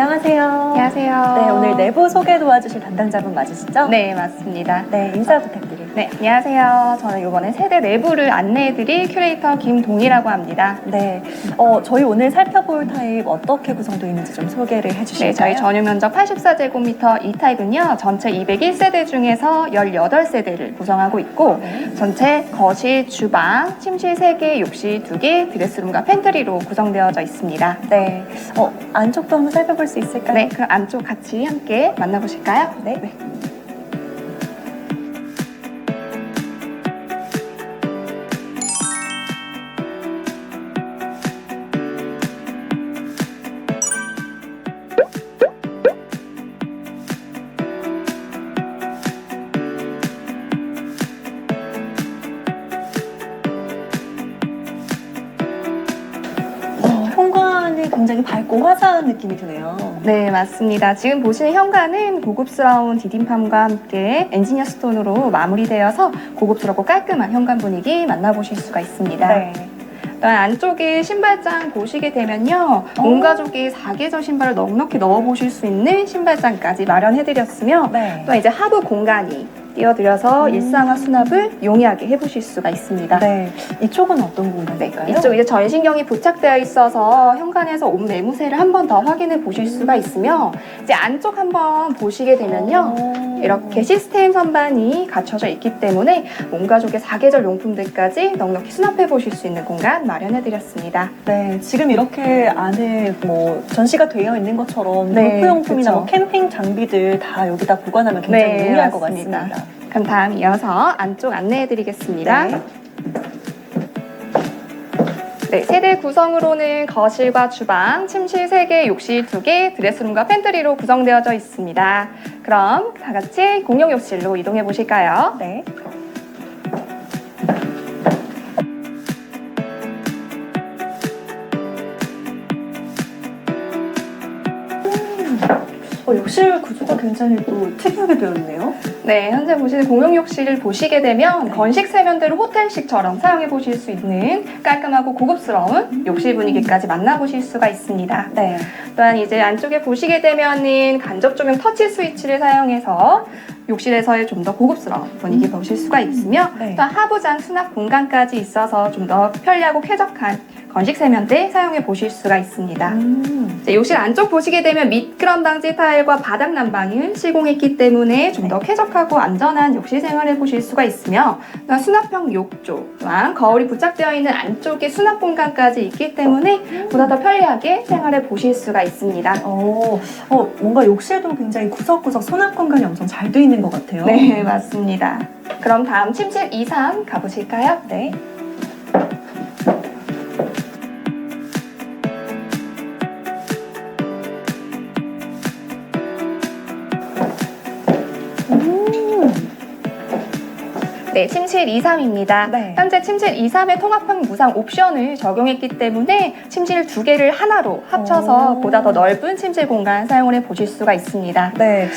안녕하세요. 안녕하세요. 네, 오늘 내부 소개 도와주실 담당자분 맞으시죠? 네, 맞습니다. 네, 인사 부탁드립니다. 네, 안녕하세요. 저는 이번에 세대 내부를 안내해드릴 큐레이터 김동희라고 합니다. 네, 어, 저희 오늘 살펴볼 타입 어떻게 구성되어 있는지 좀 소개를 해주실까요? 네, 저희 전용 면적 84제곱미터 이 타입은요, 전체 201세대 중에서 18세대를 구성하고 있고, 네. 전체 거실, 주방, 침실 3개, 욕실 2개, 드레스룸과 팬트리로 구성되어져 있습니다. 네, 어, 안쪽도 한번 살펴볼 수 있을까요? 네, 그럼 안쪽 같이 함께 만나보실까요? 네. 어, 굉장히 밝고 화사한 느낌이 드네요. 네, 맞습니다. 지금 보시는 현관은 고급스러운 디딤팜과 함께 엔지니어 스톤으로 마무리되어서 고급스럽고 깔끔한 현관 분위기 만나보실 수가 있습니다. 네. 또한 안쪽에 신발장 보시게 되면요. 온 가족이 사계절 신발을 넉넉히 넣어 보실 수 있는 신발장까지 마련해 드렸으며 네. 또 이제 하부 공간이 띄워드려서 음. 일상화 수납을 용이하게 해보실 수가 있습니다. 네. 이쪽은 어떤 공간일까요? 네, 이쪽 이제 전신경이 부착되어 있어서 현관에서 옷 매무새를 한 번 더 확인해 보실 수가 있으며 이제 안쪽 한번 보시게 되면요. 오. 이렇게 시스템 선반이 갖춰져 있기 때문에 온 가족의 사계절 용품들까지 넉넉히 수납해 보실 수 있는 공간 마련해 드렸습니다. 네, 지금 이렇게 안에 뭐 전시가 되어 있는 것처럼 네, 골프용품이나 그쵸. 뭐 캠핑 장비들 다 여기다 보관하면 굉장히 네, 용이할 것 맞습니다. 같습니다. 그럼 다음 이어서 안쪽 안내해 드리겠습니다. 네. 네, 세대 구성으로는 거실과 주방, 침실 3개, 욕실 2개, 드레스룸과 팬트리로 구성되어져 있습니다. 그럼 다 같이 공용 욕실로 이동해 보실까요? 네. 욕실 구조가 굉장히 또 특이하게 되어 있네요. 네, 현재 보시는 공용 욕실을 보시게 되면 건식 세면대를 호텔식처럼 사용해 보실 수 있는 깔끔하고 고급스러운 욕실 분위기까지 만나보실 수가 있습니다. 네. 또한 이제 안쪽에 보시게 되면은 간접 조명 터치 스위치를 사용해서 욕실에서의 좀 더 고급스러운 분위기 음. 보실 수가 있으며 네. 또 하부장 수납 공간까지 있어서 좀 더 편리하고 쾌적한 건식 세면대 사용해 보실 수가 있습니다. 음. 이제 욕실 안쪽 보시게 되면 미끄럼 방지 타일과 바닥 난방을 시공했기 때문에 좀 더 쾌적하고 안전한 욕실 생활을 보실 수가 있으며 수납형 욕조 또한 거울이 부착되어 있는 안쪽에 수납 공간까지 있기 때문에 보다 더 편리하게 생활해 보실 수가 있습니다. 어, 어, 뭔가 욕실도 굉장히 구석구석 수납 공간이 엄청 잘 돼 있는 것 같아요. 네, 맞습니다. 그럼 다음 침실 2, 3 가보실까요? 네. 네, 침실 2, 3입니다. 네. 현재 침실 2, 3의 통합형 무상 옵션을 적용했기 때문에 침실 두 개를 하나로 합쳐서 오. 보다 더 넓은 침실 공간 사용을 해 보실 수가 있습니다. 네.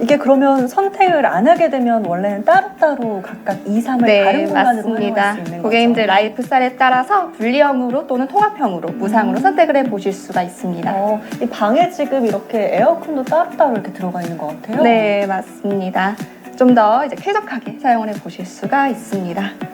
이게 그러면 선택을 안 하게 되면 원래는 따로따로 각각 2, 3을 네, 다른 공간으로 맞습니다. 수 있는 고객님들. 라이프 스타일에 따라서 분리형으로 또는 통합형으로 무상으로 음. 선택을 해 보실 수가 있습니다. 어, 이 방에 지금 이렇게 에어컨도 따로따로 이렇게 들어가 있는 것 같아요. 네, 맞습니다. 좀 더 이제 쾌적하게 사용을 해 보실 수가 있습니다.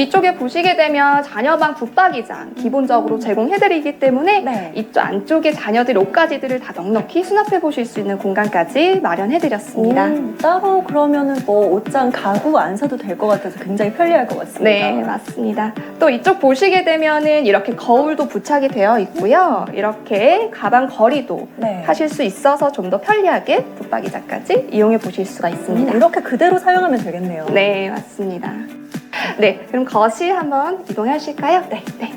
뒤쪽에 보시게 되면 자녀방 붙박이장 기본적으로 제공해드리기 때문에 네. 이쪽 안쪽에 자녀들 옷가지들을 다 넉넉히 수납해 보실 수 있는 공간까지 마련해드렸습니다. 오, 따로 그러면은 뭐 옷장 가구 안 사도 될 것 같아서 굉장히 편리할 것 같습니다. 네, 맞습니다. 또 이쪽 보시게 되면은 이렇게 거울도 부착이 되어 있고요. 이렇게 가방 거리도 네. 하실 수 있어서 좀 더 편리하게 붙박이장까지 이용해 보실 수가 있습니다. 음, 이렇게 그대로 사용하면 되겠네요. 네, 맞습니다. 네, 그럼 거실 한번 이동하실까요? 네, 네.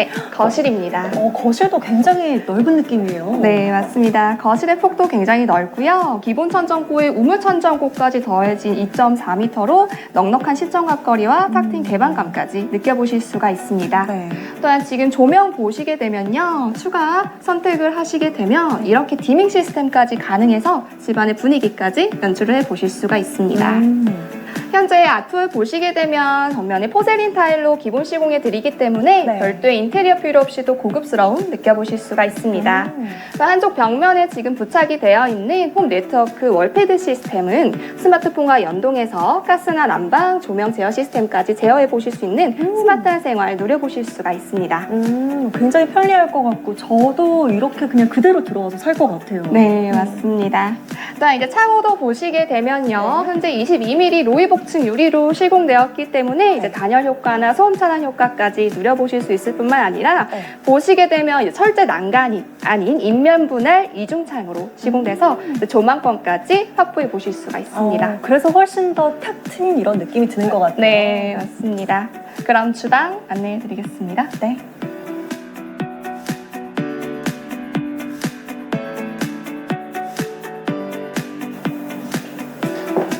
네, 거실입니다. 어, 거실도 굉장히 넓은 느낌이에요. 네, 맞습니다. 거실의 폭도 굉장히 넓고요. 기본 천정고에 우물 천정고까지 더해진 2.4m로 넉넉한 시청 앞거리와 탁 트인 개방감까지 느껴보실 수가 있습니다. 네. 또한 지금 조명 보시게 되면요. 추가 선택을 하시게 되면 이렇게 디밍 시스템까지 가능해서 집안의 분위기까지 연출을 해 보실 수가 있습니다. 음. 현재 아트홀 보시게 되면 전면에 포세린 타일로 기본 시공해 드리기 때문에 네. 별도의 인테리어 필요 없이도 고급스러움 느껴보실 수가 있습니다. 음. 또 한쪽 벽면에 지금 부착이 되어 있는 홈 네트워크 월패드 시스템은 스마트폰과 연동해서 가스나 난방, 조명 제어 시스템까지 제어해 보실 수 있는 음. 스마트한 생활 누려보실 수가 있습니다. 음, 굉장히 편리할 것 같고 저도 이렇게 그냥 그대로 들어와서 살 것 같아요. 네, 음. 맞습니다. 또한 이제 창호도 보시게 되면요. 네. 현재 22mm 로이 복층 유리로 시공되었기 때문에 이제 네. 단열 효과나 소음 차단 효과까지 누려보실 수 있을 뿐만 아니라 네. 보시게 되면 이제 철제 난간이 아닌 인면 분할 이중창으로 시공돼서 이제 조망권까지 확보해 보실 수가 있습니다. 어, 그래서 훨씬 더 탁 트인 이런 느낌이 드는 것 같아요. 네, 맞습니다. 그럼 주방 안내해 드리겠습니다. 네.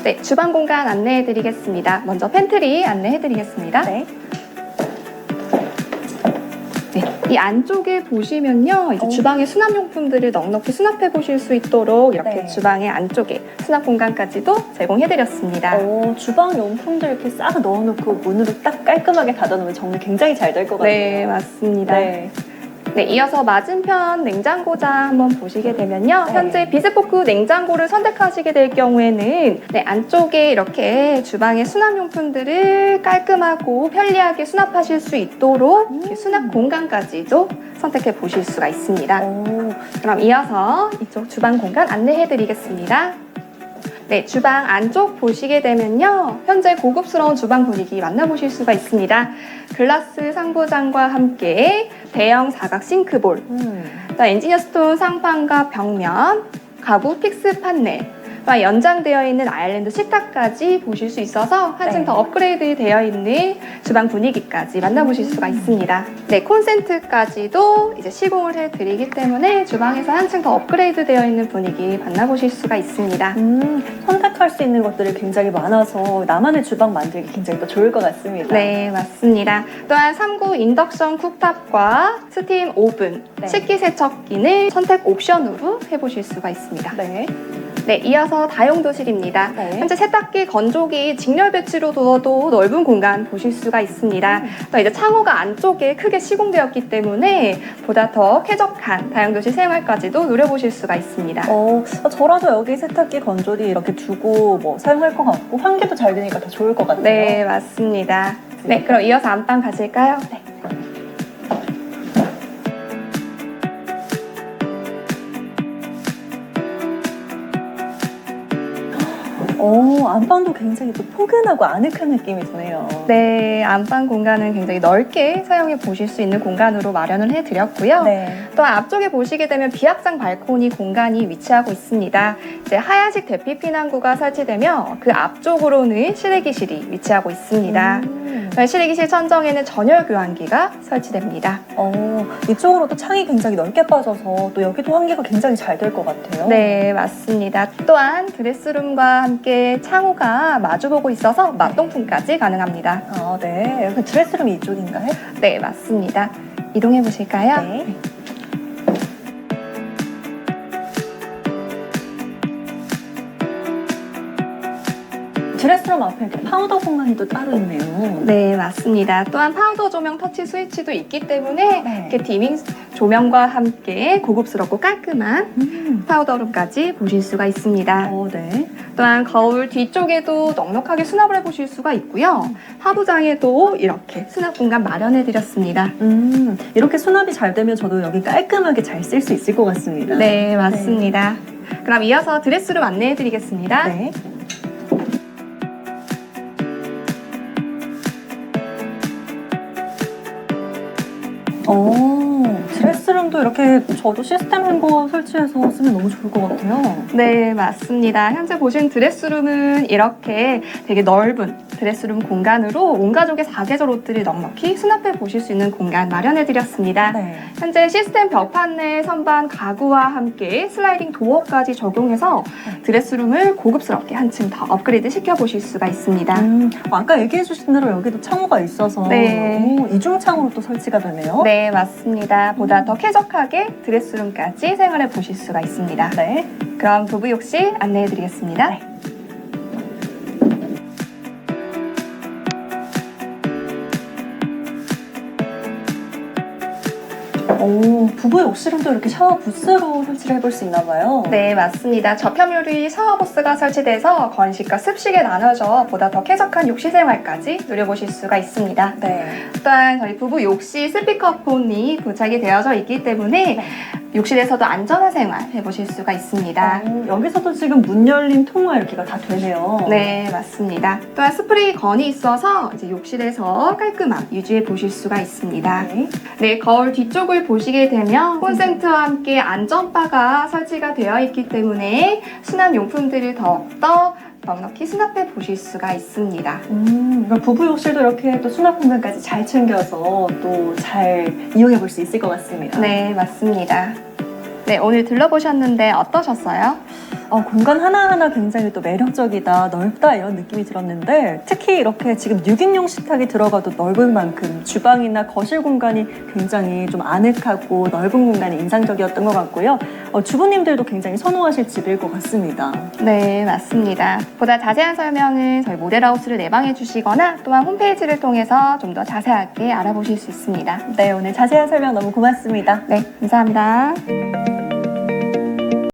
네, 주방 공간 안내해 드리겠습니다. 먼저 팬트리 안내해 드리겠습니다. 네. 네, 이 안쪽에 보시면요, 이제 오. 주방의 수납용품들을 넉넉히 수납해 보실 수 있도록 이렇게 네. 주방의 안쪽에 수납 공간까지도 제공해 드렸습니다. 어, 주방 용품들 이렇게 싹 넣어놓고 문으로 딱 깔끔하게 닫아놓으면 정리 굉장히 잘 될 것 같아요. 네, 맞습니다. 네. 네, 이어서 맞은편 냉장고장 한번 보시게 되면요. 네. 현재 비스포크 냉장고를 선택하시게 될 경우에는 네, 안쪽에 이렇게 주방의 수납용품들을 깔끔하고 편리하게 수납하실 수 있도록 이렇게 음. 수납 공간까지도 선택해 보실 수가 있습니다. 오, 그럼 이어서 이쪽 주방 공간 안내해 드리겠습니다. 네, 주방 안쪽 보시게 되면요. 현재 고급스러운 주방 분위기 만나보실 수가 있습니다. 글라스 상부장과 함께 대형 사각 싱크볼, 음. 또 엔지니어 스톤 상판과 벽면, 가구 픽스 판넬, 또 연장되어 있는 아일랜드 식탁까지 보실 수 있어서 한층 네. 더 업그레이드 되어 있는 주방 분위기까지 만나보실 수가 있습니다. 네, 콘센트까지도 이제 시공을 해드리기 때문에 주방에서 한층 더 업그레이드 되어 있는 분위기 만나보실 수가 있습니다. 음, 선택할 수 있는 것들이 굉장히 많아서 나만의 주방 만들기 굉장히 또 좋을 것 같습니다. 네, 맞습니다. 또한 3구 인덕션 쿡탑과 스팀 오븐, 네. 식기세척기는 선택 옵션으로 해보실 수가 있습니다. 네. 네, 이어서 다용도실입니다. 네. 현재 세탁기, 건조기 직렬 배치로 두어도 넓은 공간 보실 수가 있습니다. 음. 또 이제 창호가 안쪽에 크게 시공되었기 때문에 보다 더 쾌적한 다용도실 생활까지도 누려보실 수가 있습니다. 어, 저라도 여기 세탁기 건조기 이렇게 두고 뭐 사용할 것 같고 환기도 잘 되니까 더 좋을 것 같아요. 네, 맞습니다. 네, 그럼 이어서 안방 가실까요? 네. 어, 안방도 굉장히 또 포근하고 아늑한 느낌이 드네요. 네, 안방 공간은 굉장히 넓게 사용해 보실 수 있는 공간으로 마련을 해드렸고요. 네. 또 앞쪽에 보시게 되면 비확장 발코니 공간이 위치하고 있습니다. 이제 하얀색 대피 피난구가 설치되며 그 앞쪽으로는 실외기실이 위치하고 있습니다. 음. 실외기실 천정에는 전열 교환기가 설치됩니다. 어, 이쪽으로 또 창이 굉장히 넓게 빠져서 또 여기도 환기가 굉장히 잘 될 것 같아요. 네, 맞습니다. 또한 드레스룸과 함께 창호가 마주보고 있어서 맞동풍까지 가능합니다. 아, 네. 여기 드레스룸이 이쪽인가요? 네, 맞습니다. 이동해 보실까요? 네. 드레스룸 앞에 이렇게 파우더 공간이 또 따로 있네요. 네, 맞습니다. 또한 파우더 조명 터치 스위치도 있기 때문에 네. 이렇게 디밍 조명과 함께 고급스럽고 깔끔한 음. 파우더룸까지 보실 수가 있습니다. 어, 네. 또한 거울 뒤쪽에도 넉넉하게 수납을 해보실 수가 있고요. 하부장에도 이렇게 수납 공간 마련해 드렸습니다. 음, 이렇게 수납이 잘 되면 저도 여기 깔끔하게 잘 쓸 수 있을 것 같습니다. 네, 맞습니다. 그럼 이어서 드레스룸 안내해 드리겠습니다. 네. 오, 드레스룸도 이렇게 저도 시스템 햄버 설치해서 쓰면 너무 좋을 것 같아요. 네, 맞습니다. 현재 보신 드레스룸은 이렇게 되게 넓은 드레스룸 공간으로 온 가족의 사계절 옷들을 넉넉히 수납해 보실 수 있는 공간 마련해 드렸습니다. 네. 현재 시스템 벽판 내 선반 가구와 함께 슬라이딩 도어까지 적용해서 네. 드레스룸을 고급스럽게 한층 더 업그레이드 시켜 보실 수가 있습니다. 음, 아까 얘기해 주신 대로 여기도 창호가 있어서 네. 오, 이중 창으로 또 설치가 되네요. 네, 맞습니다. 보다 더 쾌적하게 드레스룸까지 생활해 보실 수가 있습니다. 네. 그럼 부부 욕실 안내해 드리겠습니다. 네. 오, 부부 욕실은 또 이렇게 샤워 부스로 설치를 해볼 수 있나 봐요. 네, 맞습니다. 저편유리 샤워 부스가 설치돼서 건식과 습식에 나눠져 보다 더 쾌적한 욕실 생활까지 누려보실 수가 있습니다. 네. 또한 저희 부부 욕실 스피커폰이 부착이 되어져 있기 때문에 네. 욕실에서도 안전한 생활 해보실 수가 있습니다. 어, 여기서도 지금 문 열림 통화 이렇게가 다 되네요. 네, 맞습니다. 또한 스프레이 건이 있어서 이제 욕실에서 깔끔함 유지해 보실 수가 있습니다. 네. 네, 거울 뒤쪽을 보시게 되면 콘센트와 함께 안전바가 설치가 되어 있기 때문에 수납 용품들을 더욱더 넉넉히 수납해 보실 수가 있습니다. 음, 그러니까 부부 욕실도 이렇게 또 수납 공간까지 잘 챙겨서 또 잘 이용해 볼 수 있을 것 같습니다. 네, 맞습니다. 네, 오늘 들러보셨는데 어떠셨어요? 어, 공간 하나하나 굉장히 또 매력적이다, 넓다 이런 느낌이 들었는데 특히 이렇게 지금 6인용 식탁이 들어가도 넓은 만큼 주방이나 거실 공간이 굉장히 좀 아늑하고 넓은 공간이 인상적이었던 것 같고요. 어, 주부님들도 굉장히 선호하실 집일 것 같습니다. 네, 맞습니다. 보다 자세한 설명은 저희 모델하우스를 내방해 주시거나 또한 홈페이지를 통해서 좀 더 자세하게 알아보실 수 있습니다. 네, 오늘 자세한 설명 너무 고맙습니다. 네, 감사합니다.